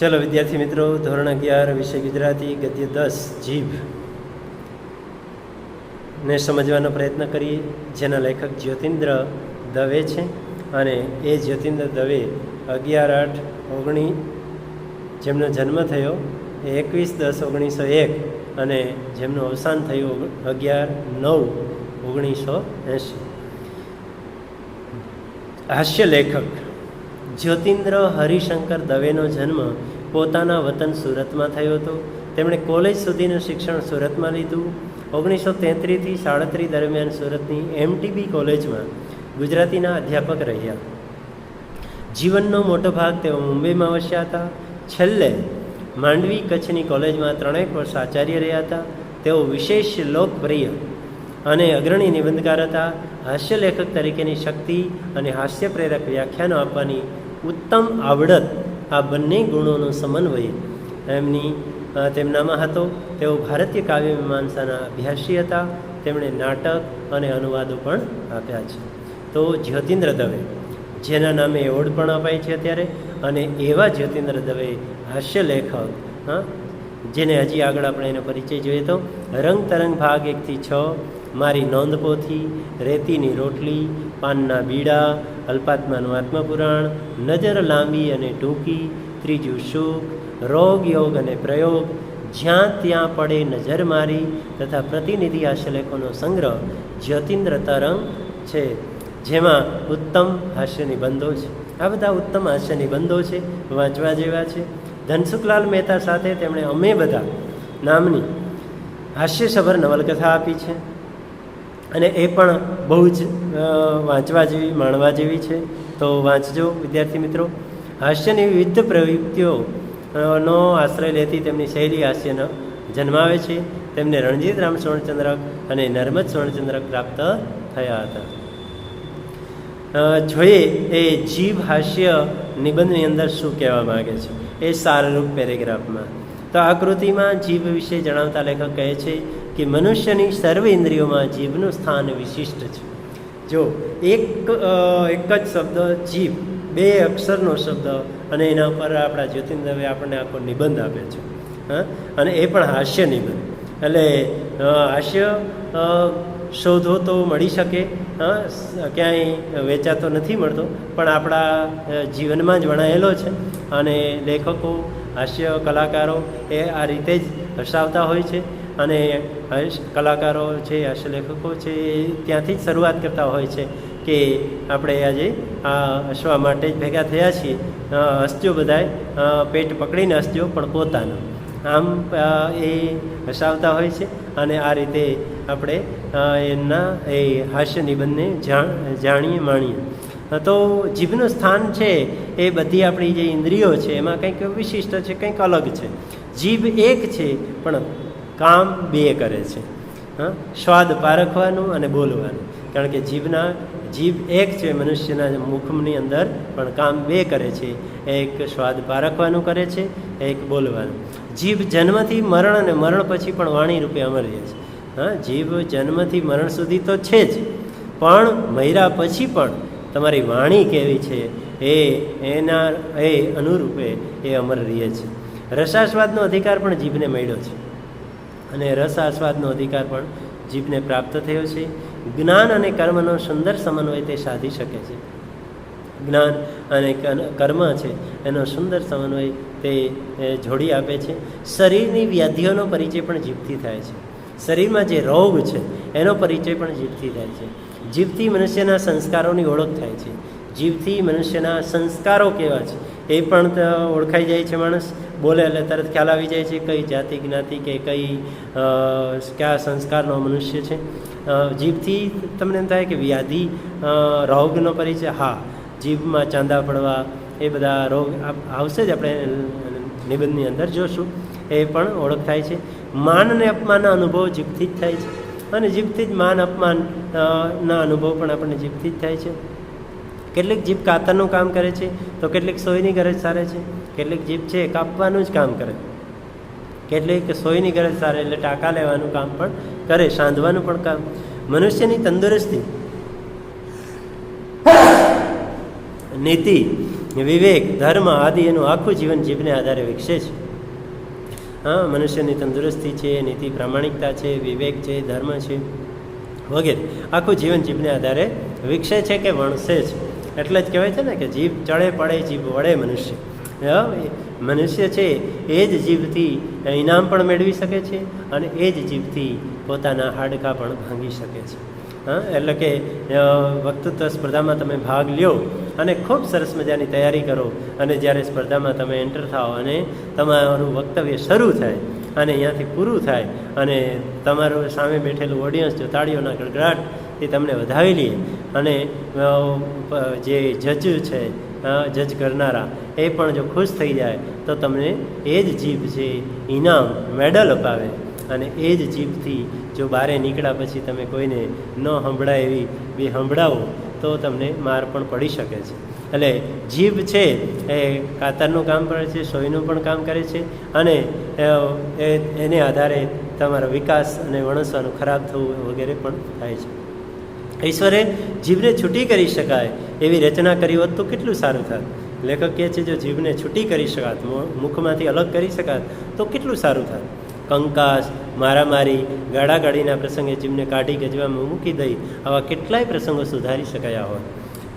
ચલો વિદ્યાર્થી મિત્રો, ધોરણ અગિયાર, વિષય ગુજરાતી, ગદ્ય દસ, જીભ. ને સમજવાનો પ્રયત્ન કરીએ. જેના લેખક જ્યોતિન્દ્ર દવે છે અને એ જ્યોતિન્દ્ર દવે અગિયાર આઠ ઓગણી, જેમનો જન્મ થયો એ એકવીસ દસ ઓગણીસો એક અને જેમનું અવસાન થયું અગિયાર નવ ઓગણીસો એંશી. હાસ્ય લેખક જ્યોતિન્દ્ર હરિશંકર દવેનો જન્મ પોતાના વતન સુરતમાં થયો હતો. તેમણે કોલેજ સુધીનું શિક્ષણ સુરતમાં લીધું. ઓગણીસો તેત્રીસથી સાડત્રીસ દરમિયાન સુરતની એમટીબી કોલેજમાં ગુજરાતીના અધ્યાપક રહ્યા. જીવનનો મોટો ભાગ તેઓ મુંબઈમાં વસ્યા હતા. છેલ્લે માંડવી કચ્છની કોલેજમાં ત્રણેક વર્ષ આચાર્ય રહ્યા હતા. તેઓ વિશેષ લોકપ્રિય અને અગ્રણી નિબંધકાર હતા હાસ્ય લેખક તરીકેની શક્તિ અને હાસ્ય પ્રેરક વ્યાખ્યાનો આપવાની ઉત્તમ આવડત આ બંને ગુણોનો સમન્વય. એમની તેમનામાં હતો. તેઓ ભારતીય કાવ્ય મીમાંસાના અભ્યાસી હતા. તેમણે નાટક અને અનુવાદો પણ આપ્યા છે. તો જ્યોતિન્દ્ર દવે, જેના નામે એવોર્ડ પણ અપાય છે અત્યારે, અને એવા જ્યોતિન્દ્ર દવે હાસ્ય લેખક, હા, જેને હજી આગળ આપણે એનો પરિચય જોઈએ તો રંગ તરંગ ભાગ એકથી છ મારી નોંધપોથી રેતીની રોટલી, પાનના બીડા, અલ્પાત્માનું આત્મપુરાણ, નજર લાંબી અને ટૂંકી, ત્રીજું સુખ રોગ, યોગ અને પ્રયોગ, જ્યાં ત્યાં પડે નજર મારી તથા પ્રતિનિધિ હાસ્યલેખોનો સંગ્રહ જ્યોતિન્દ્ર તરંગ છે, જેમાં ઉત્તમ હાસ્ય નિબંધો છે. આ બધા ઉત્તમ હાસ્ય નિબંધો છે, વાંચવા જેવા છે. ધનસુખલાલ મહેતા સાથે તેમણે અમે બધા નામની હાસ્યસભર નવલકથા આપી છે. અને એ પણ બહુ જ વાંચવા જેવી, માણવા જેવી છે. તો વાંચજો, વિદ્યાર્થી મિત્રો. હાસ્યની વિવિધ પ્રવૃત્તિઓ નો આશ્રય લેતી તેમની શૈલી હાસ્યનો જન્માવે છે. તેમને રણજીત રામ સ્વર્ણચંદ્રક અને નર્મદ સ્વર્ણચંદ્રક પ્રાપ્ત થયા હતા. જોઈએ એ જીભ હાસ્ય નિબંધની અંદર શું કહેવા માગે છે. એ સારરૂપ પેરેગ્રાફમાં. તો આ કૃતિમાં જીભ વિશે જણાવતા લેખક કહે છે કે મનુષ્યની સર્વ ઇન્દ્રિયોમાં જીભનું સ્થાન વિશિષ્ટ છે. જો એક એક જ શબ્દ જીભ, બે અક્ષરનો શબ્દ અને એના પર આપણા જ્યોતિન દવે આપણને આખો નિબંધ આપે છે. હા? અને એ પણ હાસ્ય નિબંધ. એટલે હાસ્ય શોધો તો મળી શકે. હા? ક્યાંય વેચાતો નથી મળતો, પણ આપણા જીવનમાં જ વણાયેલો છે. અને લેખકો, હાસ્ય કલાકારો એ આ રીતે જ હસાવતા હોય છે. અને કલાકારો છે હસ્તલેખકો છે, એ ત્યાંથી જ શરૂઆત કરતા હોય છે કે આપણે આજે આ હસવા માટે જ ભેગા થયા છીએ. હસજો બધાય. પેટ પકડીને હસજો, પણ પોતાનું. આમ એ હસાવતા હોય છે અને આ રીતે આપણે એમના, એ હાસ્ય નિબંધને જાણ, જાણીએ, માણીએ. તો જીભનું સ્થાન છે, એ બધી આપણી જે ઇન્દ્રિયો છે, એમાં કંઈક વિશિષ્ટ છે, કંઈક અલગ છે. જીભ એક છે, પણ કામ બે કરે છે. હા? સ્વાદ પારખવાનું અને બોલવાનું. કારણ કે જીભના, જીભ એક છે, મનુષ્યના મુખની અંદર પણ કામ બે કરે છે. એક સ્વાદ પારખવાનું કરે છે, એક બોલવાનું. જીભ જન્મથી મરણ અને મરણ પછી પણ વાણી રૂપે અમર રહે છે. હા? જીભ જન્મથી મરણ સુધી તો છે જ. પણ મૈરા પછી પણ તમારી વાણી કેવી છે? એ, એના, એ અનુરૂપે એ અમર રહે છે. રસાસ્વાદનો અધિકાર પણ જીભને મળ્યો છે. અને રસ આસ્વાદનો અધિકાર પણ જીભને પ્રાપ્ત થયો છે. જ્ઞાન અને કર્મનો સુંદર સમન્વય તે સાધી શકે છે. જ્ઞાન અને કર્મ છે, એનો સુંદર સમન્વય તે જોડી આપે છે. શરીરની વ્યાધિઓનો પરિચય પણ જીભથી થાય છે. શરીરમાં જે રોગ છે, એનો પરિચય પણ જીભથી થાય છે. જીભથી મનુષ્યના સંસ્કારોની ઓળખ થાય છે. જીભથી મનુષ્યના સંસ્કારો કેવા છે, એ પણ ઓળખાઈ જાય છે માણસ. બોલે એટલે તરત ખ્યાલ આવી જાય છે કઈ જાતિ, જ્ઞાતિ કે કઈ કયા સંસ્કારનો મનુષ્ય છે. જીભથી તમને એમ થાય કે વ્યાધિ રોગનો પરિચય, હા, જીભમાં ચાંદા પડવા એ બધા રોગ આવશે જ આપણે નિબંધની અંદર જોશું. એ પણ ઓળખ થાય છે. માન અને અપમાનના અનુભવ જીભથી જ થાય છે. અને જીભથી જ માન, અપમાન ના અનુભવ પણ આપણને જીભથી જ થાય છે. કેટલીક જીભ કાતરનું કામ કરે છે, તો કેટલીક સોયની ગરજ સારે છે. કેટલીક જીભ છે કાપવાનું જ કામ કરે. કેટલીક સોયની ગરજ સારે એટલે ટાંકા લેવાનું કામ પણ કરે, સાંધવાનું પણ કામ. મનુષ્યની તંદુરસ્તી, નીતિ, વિવેક, ધર્મ આદિ એનું આખું જીવન જીભને આધારે વિકસે છે. હા, મનુષ્યની તંદુરસ્તી છે, નીતિ પ્રામાણિકતા છે, વિવેક છે, ધર્મ છે, વગેરે. આખું જીવન જીભને આધારે વિકસે છે કે વણસે છે. એટલે જ કહેવાય છે ને કે જીભ ચડે, પડે, જીભ વળે મનુષ્ય. મનુષ્ય છે એ જ જીભથી ઇનામ પણ મેળવી શકે છે અને એ જ જીભથી પોતાના હાડકાં પણ ભાંગી શકે છે. હા, એટલે કે વક્તૃત્વ સ્પર્ધામાં તમે ભાગ લ્યો અને ખૂબ સરસ મજાની તૈયારી કરો અને જ્યારે સ્પર્ધામાં તમે એન્ટર થાઓ અને તમારું વક્તવ્ય શરૂ થાય અને અહીંયાથી પૂરું થાય અને તમારું સામે બેઠેલું ઓડિયન્સ જો તાળીઓના ગડગડાટથી તમને વધાવી લે અને જે જજ છે જજ કરનારા, એ પણ જો ખુશ થઈ જાય, તો તમને એ જ જીભ છે ઇનામ, મેડલ અપાવે. અને એ જ જીભથી જો બારે નીકળ્યા પછી તમે કોઈને ન સંભળાય એવી બી સંભળાવો, તો તમને માર પણ પડી શકે છે. એટલે જીભ છે, એ કાતરનું કામ કરે છે, સોયનું પણ કામ કરે છે, અને એને આધારે તમારો વિકાસ અને વણસવાનું ખરાબ થવું વગેરે પણ થાય છે. ઈશ્વરે જીભને છૂટી કરી શકાય એવી રચના કરી હોત તો કેટલું સારું થાત? લેખક કહે છે, જો જીભને છૂટી કરી શકાત મુખમાંથી અલગ કરી શકાત, તો કેટલું સારું થાત? કંકાસ, મારામારી, ગાળાગાળીના પ્રસંગે જીભને કાઢી ગજવામાં મૂકી દઈ આવા કેટલાય પ્રસંગો સુધારી શકાયા હોત.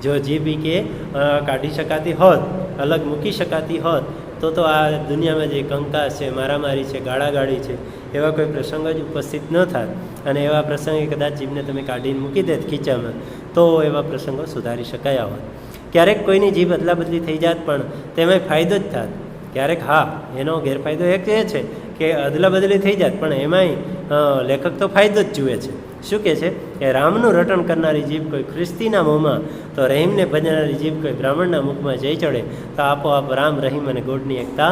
જો જીભ કે કાઢી શકાતી હોત, અલગ મૂકી શકાતી હોત તો તો આ દુનિયામાં જે કંકાસ છે, મારામારી છે, ગાળાગાળી છે, એવા કોઈ પ્રસંગ જ ઉપસ્થિત ન થાત. અને એવા પ્રસંગે કદાચ જીભને તમે કાઢીને મૂકી દેત ખીચામાં, તો એવા પ્રસંગો સુધારી શકાયા હોત. ક્યારેક કોઈની જીભ અદલા બદલી થઈ જાત પણ તેમાં ફાયદો જ થાત. ક્યારેક હા, એનો ગેરફાયદો એક એ છે કે અદલા બદલી થઈ જાત, પણ એમાંય લેખક તો ફાયદો જ જુએ છે. શું કહે છે? કે રામનું રટણ કરનારી જીભ કોઈ ખ્રિસ્તીના મોંમાં, તો રહીમને ભજનારી જીભ કોઈ બ્રાહ્મણના મુખમાં જઈ ચડે, તો આપોઆપ રામ, રહીમ અને ગોડની એકતા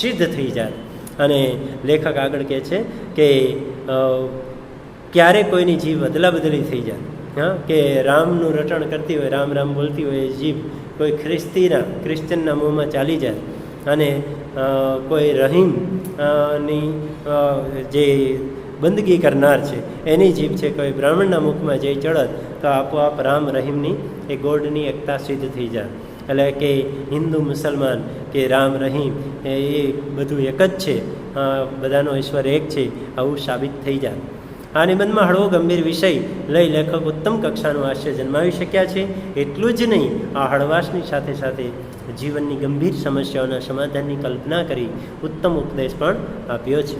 સિદ્ધ થઈ જાય. અને લેખક આગળ કહે છે કે ક્યારે કોઈની જીભ અદલા બદલી થઈ જાય? હા, કે રામનું રટણ કરતી હોય, રામ રામ બોલતી હોય, એ જીભ કોઈ ખ્રિસ્તીના ક્રિશ્ચનના મોંમાં ચાલી જાય. અને કોઈ રહીમની જે બંદગી કરનાર છે. એની જીભ છે કોઈ બ્રાહ્મણના મુખમાં જઈ ચડત, તો આપોઆપ રામ રહીમની એ ગોડની એકતા સિદ્ધ થઈ જાય એટલે કે હિન્દુ મુસલમાન કે રામ રહીમ, એ બધું એક જ છે. બધાનો ઈશ્વર એક છે, આવું સાબિત થઈ જાય આ નિબંધમાં હળવો ગંભીર વિષય લઈ લેખક ઉત્તમ કક્ષાનું હાસ્ય જન્માવી શક્યા છે. એટલું જ નહીં, આ હળવાશની સાથે સાથે જીવનની ગંભીર સમસ્યાઓના સમાધાનની કલ્પના કરી ઉત્તમ ઉપદેશ પણ આપ્યો છે.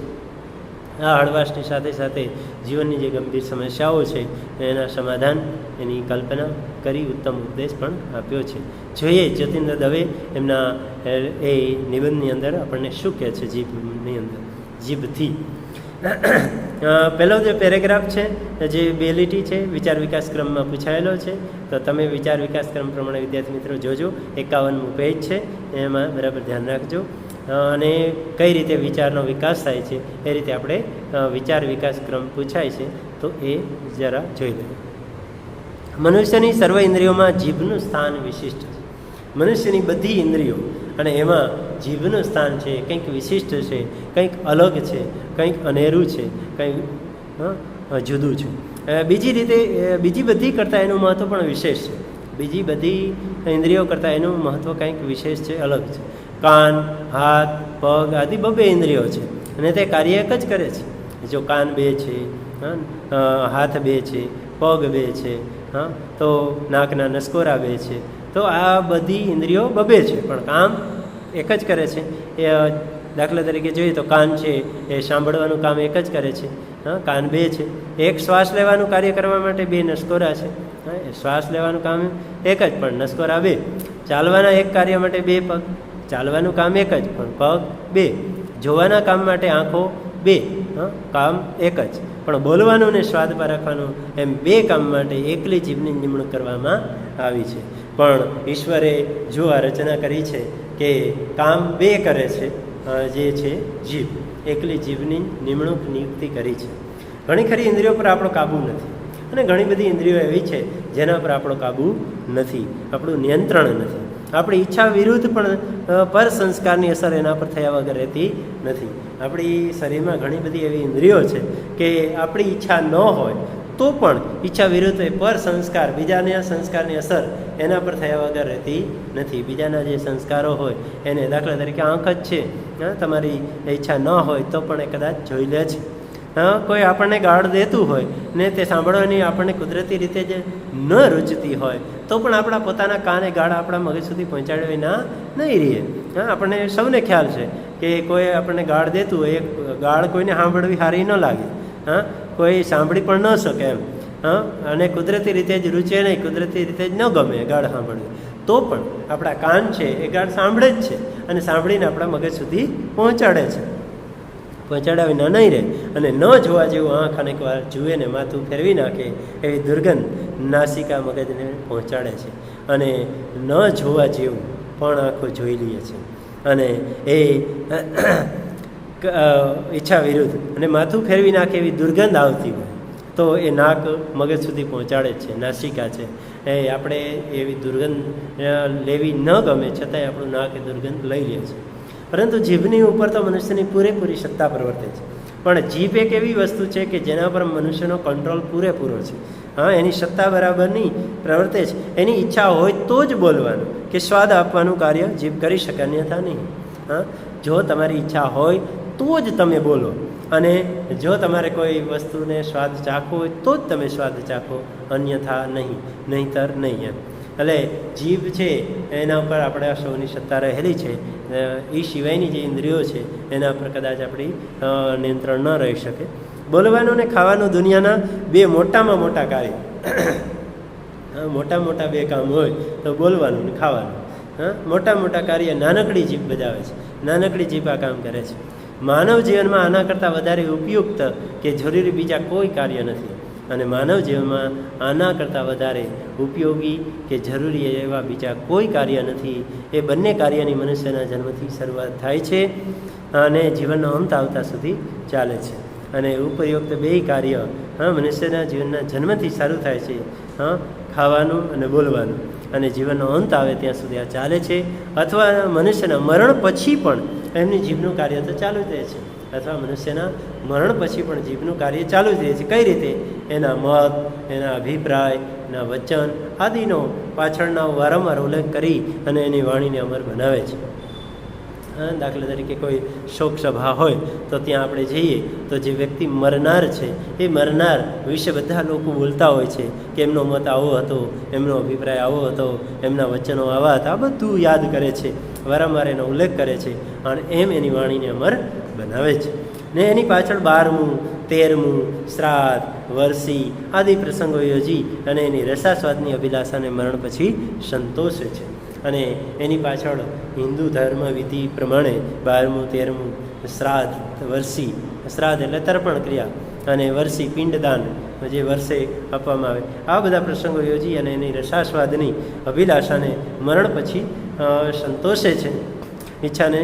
આ હળવાશની સાથે સાથે જીવનની જે ગંભીર સમસ્યાઓ છે, એના સમાધાન એની કલ્પના કરી ઉત્તમ ઉપદેશ પણ આપ્યો છે. જોઈએ જતીન્દ્ર દવે એમના, એ નિબંધની અંદર આપણને શું કહે છે જીભની અંદર? જીભથી. પહેલો જે પેરેગ્રાફ છે, જે બેલિટી છે, વિચાર વિકાસ ક્રમમાં પૂછાયેલો છે, તો તમે વિચાર વિકાસ ક્રમ પ્રમાણે વિદ્યાર્થી મિત્રો જોજો. એકાવનમું પેજ છે, એમાં બરાબર ધ્યાન રાખજો. અને કઈ રીતે વિચારનો વિકાસ થાય છે એ રીતે આપણે વિચાર વિકાસ ક્રમ પૂછાય છે, તો એ જરા જોઈ લઈએ. મનુષ્યની સર્વ ઇન્દ્રિયોમાં જીભનું સ્થાન વિશિષ્ટ છે. મનુષ્યની બધી ઇન્દ્રિયો અને એમાં જીભનું સ્થાન છે, કંઈક વિશિષ્ટ છે, કંઈક અલગ છે, કંઈક અનેરું છે, કંઈક જુદું છે. બીજી રીતે બીજી બધી કરતાં એનું મહત્ત્વ પણ વિશેષ છે. બીજી બધી ઇન્દ્રિયો કરતાં એનું મહત્ત્વ કંઈક વિશેષ છે, અલગ છે. કાન, હાથ, પગ આદિ બબે ઇન્દ્રિયો છે. અને તે કાર્ય એક જ કરે છે. જો કાન બે છે હાથ બે છે, પગ બે છે, હા, તો નાકના નસકોરા બે છે, તો આ બધી ઇન્દ્રિયો બબે છે. પણ કામ એક જ કરે છે. એ દાખલા તરીકે જોઈએ તો કાન છે, એ સાંભળવાનું કામ એક જ કરે છે. હા, કાન બે છે. એક શ્વાસ લેવાનું કાર્ય કરવા માટે બે નસકોરા છે. હા, એ શ્વાસ લેવાનું કામ એક જ, પણ નસકોરા બે. ચાલવાના એક કાર્ય માટે બે પગ. ચાલવાનું કામ એક જ, પણ પગ બે. જોવાના કામ માટે આંખો બે. કામ એક જ. પણ બોલવાનું ને સ્વાદમાં રાખવાનું એમ બે કામ માટે એકલી જીભની નિમણૂક કરવામાં આવી છે. પણ ઈશ્વરે જો આ રચના કરી છે કે કામ બે કરે છે જે છે જીભ, એકલી જીભની નિમણૂક નિયુક્તિ કરી છે. ઘણી ખરી ઇન્દ્રિયો પર આપણો કાબુ નથી. અને ઘણી બધી ઇન્દ્રિયો એવી છે જેના પર આપણો કાબુ નથી. આપણું નિયંત્રણ નથી. આપણી ઈચ્છા વિરુદ્ધ પણ પર સંસ્કારની અસર એના પર થયા વગર રહેતી નથી. આપણી શરીરમાં ઘણી બધી એવી ઇન્દ્રિયો છે કે આપણી ઈચ્છા ન હોય, તો પણ ઈચ્છા વિરુદ્ધ પર સંસ્કાર, બીજાના સંસ્કારની અસર એના પર થયા વગર રહેતી નથી. બીજાના જે સંસ્કારો હોય, એને દાખલા તરીકે આંખ જ છે. તમારી ઈચ્છા ન હોય તો પણ એ કદાચ જોઈ લે છે. કોઈ આપણને ગાળ દેતું હોય ને તે સાંભળવાની આપણને કુદરતી રીતે જે ન રૂચતી હોય, તો પણ આપણા પોતાના કાને ગાળ આપણા મગજ સુધી પહોંચાડવી ના, નહીં રહીએ હા, આપણને સૌને ખ્યાલ છે કે કોઈ આપણને ગાળ દેતું હોય એ ગાળ કોઈને સાંભળવી સારી ન લાગે. હા, કોઈ સાંભળી પણ ન શકે એમ. હા, અને કુદરતી રીતે જ રૂચે નહીં, કુદરતી રીતે જ ન ગમે ગાળ સાંભળવી. તો પણ આપણા કાન છે એ ગાળ સાંભળે જ છે અને સાંભળીને આપણા મગજ સુધી પહોંચાડે છે. પહોંચાડ્યા વિના નહીં રહે. અને ન જોવા જેવું આંખ અને વાર જુએ ને માથું ફેરવી નાખે એવી દુર્ગંધ નાસિકા મગજને પહોંચાડે છે. અને ન જોવા જેવું પણ આંખો જોઈ લઈએ છે. અને એ ઈચ્છા વિરુદ્ધ અને માથું ફેરવી નાખે એવી દુર્ગંધ આવતી હોય તો એ નાક મગજ સુધી પહોંચાડે છે, નાસિકા છે. એ આપણે એવી દુર્ગંધ લેવી ન ગમે છતાંય આપણું નાક એ દુર્ગંધ લઈ લે છે. પરંતુ જીભની ઉપર તો મનુષ્યની પૂરેપૂરી સત્તા પ્રવર્તે છે. પણ જીભ એક એવી વસ્તુ છે કે જેના પર મનુષ્યનો કંટ્રોલ પૂરેપૂરો છે. હા, એની સત્તા બરાબરની પ્રવર્તે છે. એની ઈચ્છા હોય તો જ બોલવાનું કે સ્વાદ આપવાનું કાર્ય જીભ કરી શકે, અન્યથા નહીં. હા, જો તમારી ઈચ્છા હોય તો જ તમે બોલો. અને જો તમારે કોઈ વસ્તુને સ્વાદ ચાખવો હોય તો જ તમે સ્વાદ ચાખો, અન્યથા નહીં, નહીંતર નહીં એમ. એટલે જીભ છે, એના ઉપર આપણે સૌની સત્તા રહેલી છે. એ સિવાયની જે ઇન્દ્રિયો છે, એના પર કદાચ આપણી નિયંત્રણ ન રહી શકે. બોલવાનું ને ખાવાનું દુનિયાના બે મોટામાં મોટા કાર્ય. મોટા મોટા બે કામ હોય તો બોલવાનું ને ખાવાનું. હા મોટા મોટા કાર્ય નાનકડી જીભ બજાવે છે. નાનકડી જીભ આ કામ કરે છે. માનવ જીવનમાં આના કરતાં વધારે ઉપયુક્ત કે જરૂરી બીજા કોઈ કાર્ય નથી. અને માનવ જીવનમાં આના કરતાં વધારે ઉપયોગી કે જરૂરી એવા બીજા કોઈ કાર્ય નથી. એ બંને કાર્યની મનુષ્યના જન્મથી શરૂઆત થાય છે અને જીવનનો અંત આવતા સુધી ચાલે છે. અને ઉપયુક્ત બે કાર્ય, હા, મનુષ્યના જીવનના જન્મથી શરૂ થાય છે, હા, ખાવાનું અને બોલવાનું. અને જીવનનો અંત આવે ત્યાં સુધી આ ચાલે છે. અથવા મનુષ્યના મરણ પછી પણ એમની જીવનું કાર્ય તો ચાલુ જ રહે છે. અથવા મનુષ્યના મરણ પછી પણ જીભનું કાર્ય ચાલુ જ રહે છે. કઈ રીતે? એના મત, એના અભિપ્રાય, એના વચન આદિનો પાછળના વારંવાર ઉલ્લેખ કરી અને એની વાણીને અમર બનાવે છે. દાખલા તરીકે કોઈ શોક સભા હોય તો ત્યાં આપણે જઈએ તો જે વ્યક્તિ મરનાર છે, એ મરનાર વિશે બધા લોકો બોલતા હોય છે કે એમનો મત આવો હતો, એમનો અભિપ્રાય આવો હતો, એમના વચનો આવા હતા બધું યાદ કરે છે, વારંવાર એનો ઉલ્લેખ કરે છે અને એમ એની વાણીને અમર બનાવે છે. ને એની પાછળ બારમું, તેરમું, શ્રાદ્ધ, વરસી આદિ પ્રસંગો યોજી અને એની રસાસ્વાદની અભિલાષાને મરણ પછી સંતોષે છે. અને એની પાછળ હિન્દુ ધર્મ વિધિ પ્રમાણે બારમું, તેરમું, શ્રાદ્ધ, વરસી, શ્રાદ્ધ એટલે તર્પણ ક્રિયા અને વરસી પિંડદાન જે વર્ષે આપવામાં આવે. આ બધા પ્રસંગો યોજી અને એની રસાસ્વાદની અભિલાષાને મરણ પછી સંતોષે છે. ઈચ્છાને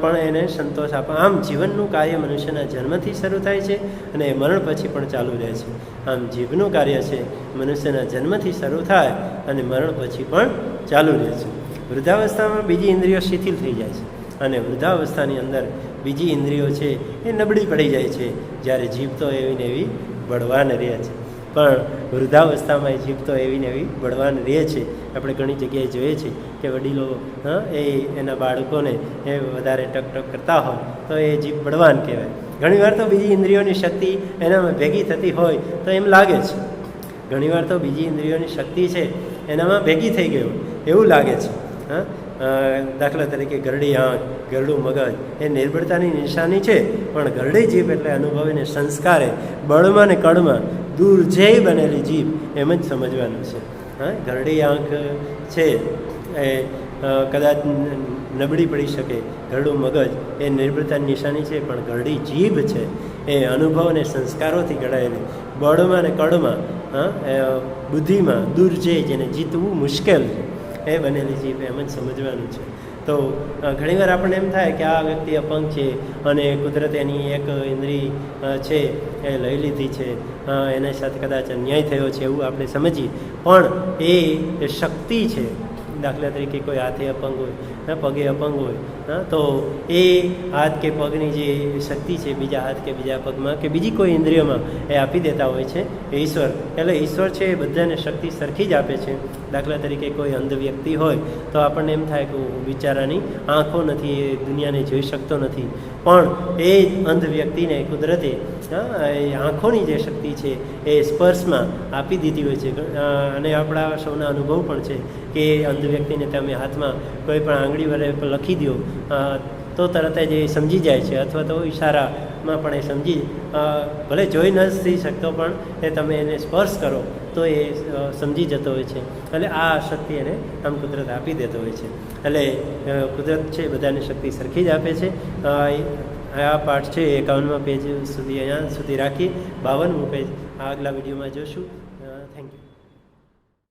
પણ એને સંતોષ આપે. આમ જીવનનું કાર્ય મનુષ્યના જન્મથી શરૂ થાય છે અને મરણ પછી પણ ચાલુ રહે છે. આમ જીવનું કાર્ય છે મનુષ્યના જન્મથી શરૂ થાય અને મરણ પછી પણ ચાલુ રહે છે. વૃદ્ધાવસ્થામાં બીજી ઇન્દ્રિયો શિથિલ થઈ જાય છે. અને વૃદ્ધાવસ્થાની અંદર બીજી ઇન્દ્રિયો છે એ નબળી પડી જાય છે. જ્યારે જીભ તો એવી ને એવી બળવાન રહે છે. પણ વૃદ્ધાવસ્થામાં એ જીભ તો એવી ને એવી બળવાન રહે છે. આપણે ઘણી જગ્યાએ જોઈએ છીએ કે વડીલો એ એના બાળકોને એ વધારે ટક ટક કરતા હોય તો એ જીભ બળવાન કહેવાય. ઘણીવાર તો બીજી ઇન્દ્રિયોની શક્તિ એનામાં ભેગી થતી હોય તો એમ લાગે છે. ઘણીવાર તો બીજી ઇન્દ્રિયોની શક્તિ છે એનામાં ભેગી થઈ ગયું એવું લાગે છે. હા? દાખલા તરીકે ગરડી આંખ, ગરડું મગજ, એ નિર્બળતાની નિશાની છે, પણ ગરડી જીભ એટલે અનુભવીને સંસ્કારે, બળમાં ને કળમાં દૂર જઈ બનેલી જીભ, એમ જ સમજવાનું છે. હા? ગરડી આંખ છે, એ કદાચ નબળી પડી શકે. ગરડું મગજ એ નિર્ભરતાની નિશાની છે, પણ ગરડી જીભ છે, એ અનુભવ અને સંસ્કારોથી ઘડાયેલી. બળમાં ને કળમાં હા? બુદ્ધિમાં દૂર જઈ જેને જીતવું મુશ્કેલ છે. એ બનેલી જીભ, એમ જ સમજવાનું છે. તો ઘણીવાર આપણને એમ થાય કે આ વ્યક્તિ અપંગ છે અને કુદરત એની એક ઇન્દ્રી છે, એ લઈ લીધી છે. એના સાથે કદાચ અન્યાય થયો છે એવું આપણે સમજીએ. પણ એ શક્તિ છે. દાખલા તરીકે કોઈ હાથે અપંગ હોય પગે અપંગ હોય તો એ હાથ કે પગની જે શક્તિ છે બીજા હાથ કે બીજા પગમાં કે બીજી કોઈ ઇન્દ્રિયોમાં એ આપી દેતા હોય છે. એ ઈશ્વર એટલે ઈશ્વર છે એ બધાને શક્તિ સરખી જ આપે છે. દાખલા તરીકે કોઈ અંધ વ્યક્તિ હોય તો આપણને એમ થાય કે "ઓહ, બિચારાની આંખો નથી એ દુનિયાને જોઈ શકતો નથી. પણ એ અંધ વ્યક્તિને કુદરતે આંખોની જે શક્તિ છે એ સ્પર્શમાં આપી દીધી હોય છે. અને આપણા સૌના અનુભવ પણ છે કે અંધ વ્યક્તિને તમે હાથમાં કોઈ પણ આંગળી વડે લખી દો તો તરત જ એ સમજી જાય છે અથવા તો ઈશારામાં પણ એ સમજી ભલે જોઈ નથી શકતો પણ એ તમે એને સ્પર્શ કરો તો એ સમજી જતો હોય છે. એટલે આ શક્તિ એને આમ કુદરત આપી દેતો હોય છે. એટલે કુદરત છે બધાને શક્તિ સરખી જ આપે છે. આ પાઠ છે એકાવનમાં પેજ સુધી, અહીંયા સુધી રાખી બાવનમું પેજ આગલા વિડીયોમાં જોશું.